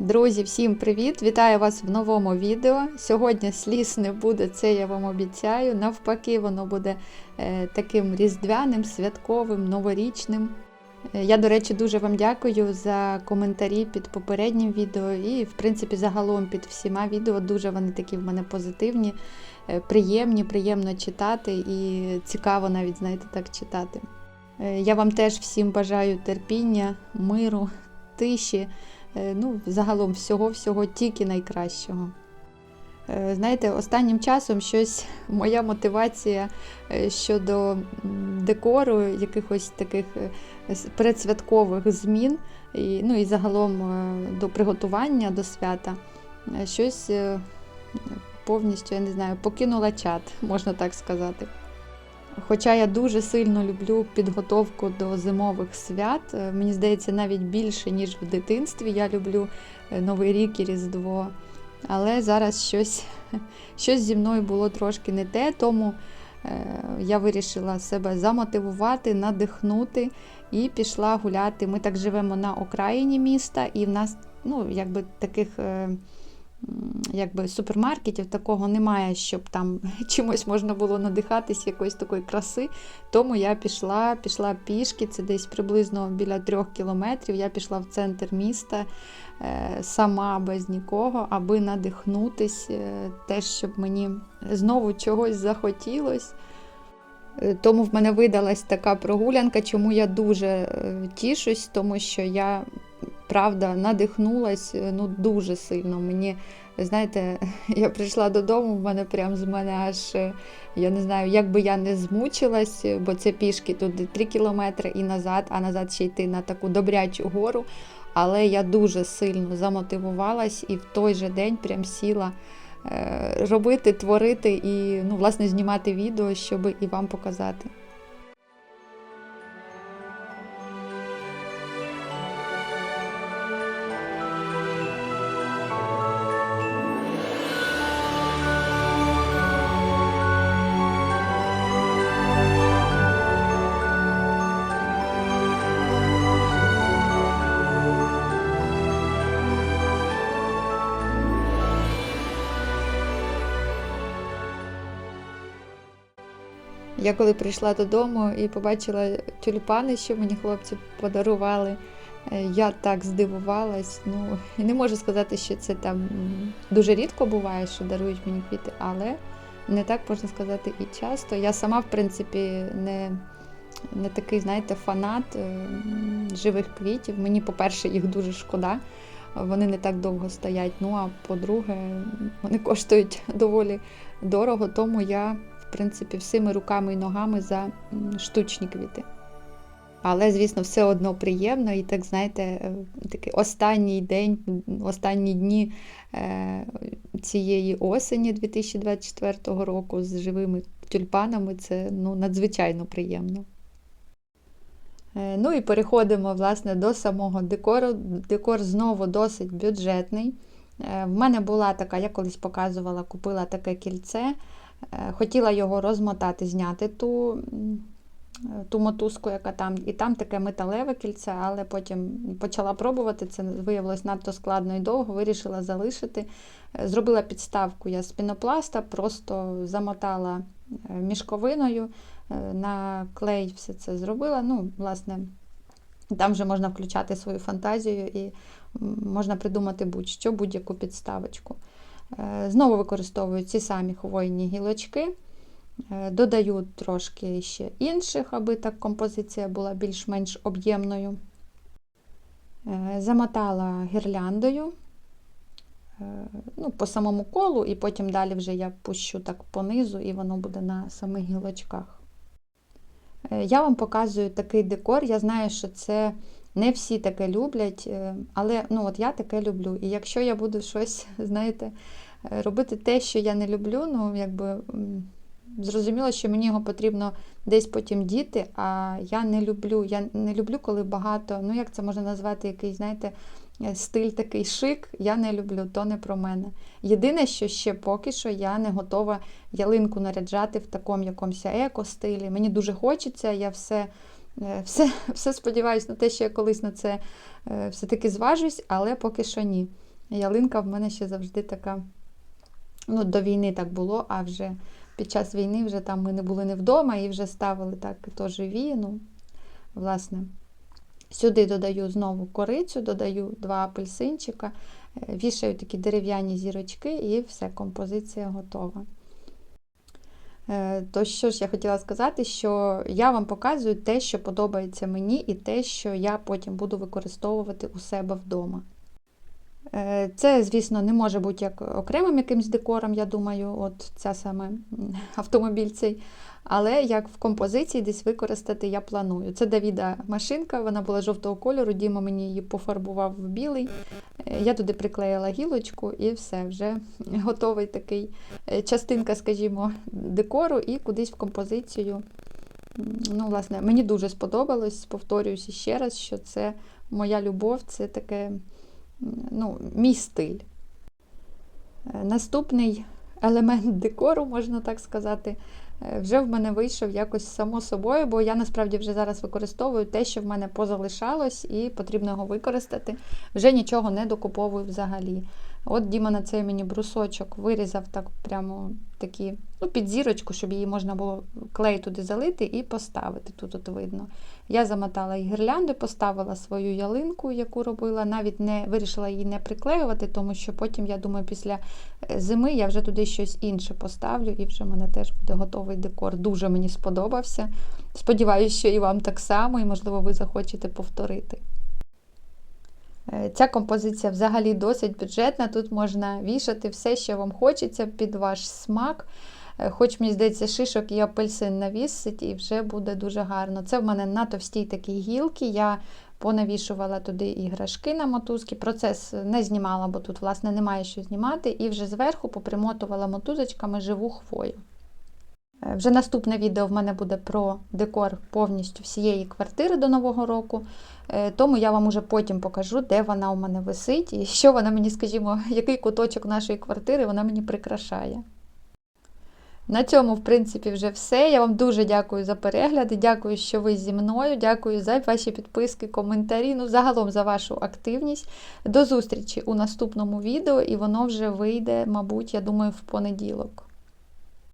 Друзі, всім привіт! Вітаю вас в новому відео. Сьогодні сліз не буде, це я вам обіцяю. Навпаки, воно буде е, таким різдвяним, святковим, новорічним. Е, Я, до речі, дуже вам дякую за коментарі під попереднім відео і, в принципі, загалом під всіма відео. Дуже вони такі в мене позитивні, е, приємні, приємно читати і цікаво навіть, знаєте, так читати. Я вам теж всім бажаю терпіння, миру, тиші. Е, ну, загалом всього-всього тільки найкращого. Е, Знаєте, останнім часом щось моя мотивація е, щодо декору, якихось таких передсвяткових змін, і, ну і загалом до приготування до свята, щось повністю, я не знаю, покинула чат, можна так сказати. Хоча я дуже сильно люблю підготовку до зимових свят, е, мені здається, навіть більше, ніж в дитинстві. Я люблю е, Новий рік і Різдво. Але зараз щось, щось зі мною було трошки не те, тому е, я вирішила себе замотивувати, надихнути і пішла гуляти. Ми так живемо на окраїні міста, і в нас ну, якби таких. Якби супермаркетів такого немає, щоб там чимось можна було надихатись якоїсь такої краси. Тому я пішла, пішла пішки, це десь приблизно біля трьох кілометрів. Я пішла в центр міста е, сама без нікого, аби надихнутись, е, те, щоб мені знову чогось захотілось. Е, Тому в мене видалась така прогулянка, чому я дуже тішусь, тому що я правда надихнулась е, ну, дуже сильно. Мені, знаєте, я прийшла додому, в мене прям з мене аж е, я не знаю, як би я не змучилась, е, бо це пішки туди 3 кілометри і назад, а назад ще йти на таку добрячу гору. Але я дуже сильно замотивувалась і в той же день прям сіла робити, творити і ну, власне знімати відео, щоб і вам показати. Я коли прийшла додому і побачила тюльпани, що мені хлопці подарували, е, я так здивувалась. Ну, не можу сказати, що це там дуже рідко буває, що дарують мені квіти, але не так можна сказати і часто. Я сама, в принципі, не, не такий, знаєте, фанат е, живих квітів. Мені, по-перше, їх дуже шкода. Вони не так довго стоять. Ну а по-друге, вони коштують доволі дорого, тому я принципі, всіми руками і ногами за штучні квіти. Але, звісно, все одно приємно і так, знаєте, е, такий останній день, останні дні е, цієї осені 2024 року з живими тюльпанами це ну, надзвичайно приємно. Е, Ну і переходимо власне до самого декору. Декор знову досить бюджетний. В мене була така, я колись показувала, купила таке кільце. Е, Хотіла його розмотати, зняти ту, ту мотузку, яка там, і там таке металеве кільце, але потім почала пробувати. Це виявилось надто складно і довго, вирішила залишити. Е, Зробила підставку я з пінопласта, просто замотала е, мішковиною, на клей все це зробила. Ну, власне, там вже можна включати свою фантазію і можна придумати будь-що, будь-яку підставочку. Е, Знову використовую ці самі хвойні гілочки. Е, Додаю трошки ще інших, аби так композиція була більш-менш об'ємною. Е, Замотала гірляндою ну, по самому колу, і потім далі вже я пущу так понизу, і воно буде на самих гілочках. Я вам показую такий декор. Я знаю, що це не всі таке люблять, е, але ну, от я таке люблю. І якщо я буду щось, знаєте, е, робити те, що я не люблю, ну, якби зрозуміло, що мені його потрібно десь потім діти, а я не люблю, я не люблю, коли багато, ну як це можна назвати, якийсь, знаєте, е, стиль такий шик, я не люблю, то не про мене. Єдине, що ще поки що я не готова ялинку наряджати в такому якомусь еко-стилі. Мені дуже хочеться, я все. Е, Все, все сподіваюся на те, що я колись на це е, все-таки зважусь, але поки що ні. ялинка в мене ще завжди така. Ну, до війни так було, а вже під час війни вже там ми не були не вдома і вже ставили так то живі. Ну, власне, сюди додаю знову корицю, додаю два апельсинчика, е, вішаю такі дерев'яні зірочки, і все, композиція готова. Е, То що ж я хотіла сказати, що я вам показую те, що подобається мені, і те, що я потім буду використовувати у себе вдома. Е, Це, звісно, не може бути як окремим якимсь декором, я думаю, от ця саме автомобіль цей. Але як в композиції десь використати я планую. Це Давіда машинка, вона була жовтого кольору, Діма мені її пофарбував в білий. Е, Я туди приклеїла гілочку і все, вже готовий такий е, частинка, скажімо, декору і кудись в композицію. Ну, власне, мені дуже сподобалось, повторююся ще раз, що це моя любов, це таке ну, мій стиль. Е, Наступний елемент декору, можна так сказати, е, вже в мене вийшов якось само собою, бо я насправді вже зараз використовую те, що в мене позалишалось, і потрібно його використати. Вже нічого не докуповую взагалі. От Діма на цей мені брусочок вирізав так прямо такі, ну, під зірочку, щоб її можна було клей туди залити і поставити. Тут от видно. Я замотала і гірлянду, поставила свою ялинку, яку робила. Навіть не вирішила її не приклеювати, тому що потім, я думаю, після е, зими я вже туди щось інше поставлю, і вже в мене теж буде готовий декор. Дуже мені сподобався. Сподіваюся, що і вам так само, і, можливо, ви захочете повторити. Е, Ця композиція взагалі досить бюджетна. Тут можна вішати все, що вам хочеться під ваш смак. Е, Хоч, мені здається, шишок і апельсин навісить, і вже буде дуже гарно. Це в мене на товстій такій гілки. Я понавішувала туди іграшки на мотузки. Процес не знімала, бо тут, власне, немає що знімати. І вже зверху попримотувала мотузочками живу хвою. Е, Вже наступне відео в мене буде про декор повністю всієї квартири до Нового року. Е, Тому я вам уже потім покажу, де вона у мене висить і що вона мені, скажімо, який куточок нашої квартири вона мені прикрашає. На цьому, в принципі, вже все. Я вам дуже дякую за перегляди. Дякую, що ви зі мною. Дякую за ваші підписки, коментарі. Ну, загалом за вашу активність. До зустрічі у наступному відео, і воно вже вийде, мабуть, я думаю, в понеділок.